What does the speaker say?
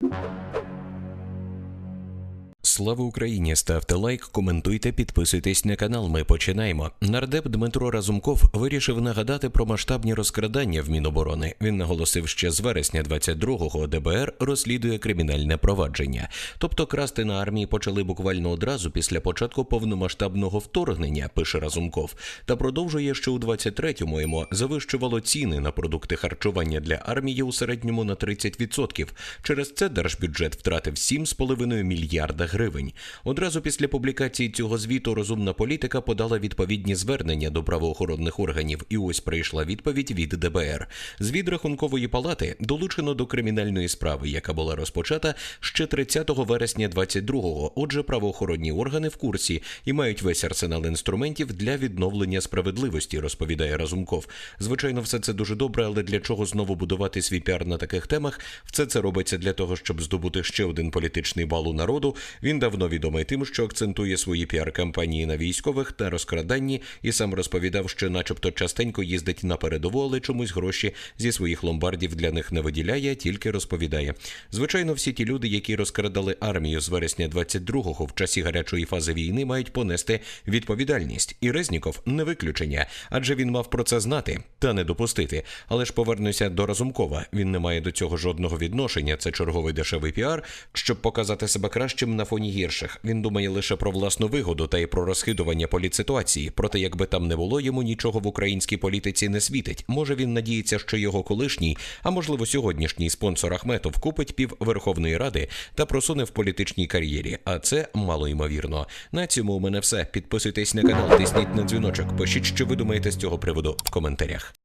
you Слава Україні! Ставте лайк, коментуйте, підписуйтесь на канал. Ми починаємо. Нардеп Дмитро Разумков вирішив нагадати про масштабні розкрадання в Міноборони. Він наголосив, що з вересня 22-го ДБР розслідує кримінальне провадження. Тобто красти на армії почали буквально одразу після початку повномасштабного вторгнення, пише Разумков, та продовжує, що у 23-му йому завищувало ціни на продукти харчування для армії у середньому на 30%. Через це держбюджет втратив 7,5 мільярда гривень. Одразу після публікації цього звіту розумна політика подала відповідні звернення до правоохоронних органів, і ось прийшла відповідь від ДБР. Звіт рахункової палати долучено до кримінальної справи, яка була розпочата ще 30 вересня 22-го. Отже, правоохоронні органи в курсі і мають весь арсенал інструментів для відновлення справедливості, розповідає Разумков. Звичайно, все це дуже добре, але для чого знову будувати свій піар на таких темах? Все це робиться для того, щоб здобути ще один політичний бал у народу. Він давно відомий тим, що акцентує свої піар-кампанії на військових та розкраданні, і сам розповідав, що, начебто, частенько їздить на передову, але чомусь гроші зі своїх ломбардів для них не виділяє, тільки розповідає. Звичайно, всі ті люди, які розкрадали армію з вересня 22-го в часі гарячої фази війни, мають понести відповідальність. І Резніков не виключення, адже він мав про це знати та не допустити. Але ж повернуся до Разумкова. Він не має до цього жодного відношення. Це черговий дешевий піар, щоб показати себе кращим на фоні гірших. Він думає лише про власну вигоду та й про розхидування політситуації. Проте, якби там не було, йому нічого в українській політиці не світить. Може він надіється, що його колишній, а можливо сьогоднішній спонсор Ахметов купить пів Верховної Ради та просуне в політичній кар'єрі. А це мало ймовірно. На цьому у мене все. Підписуйтесь на канал, тисніть на дзвіночок. Пишіть, що ви думаєте з цього приводу в коментарях.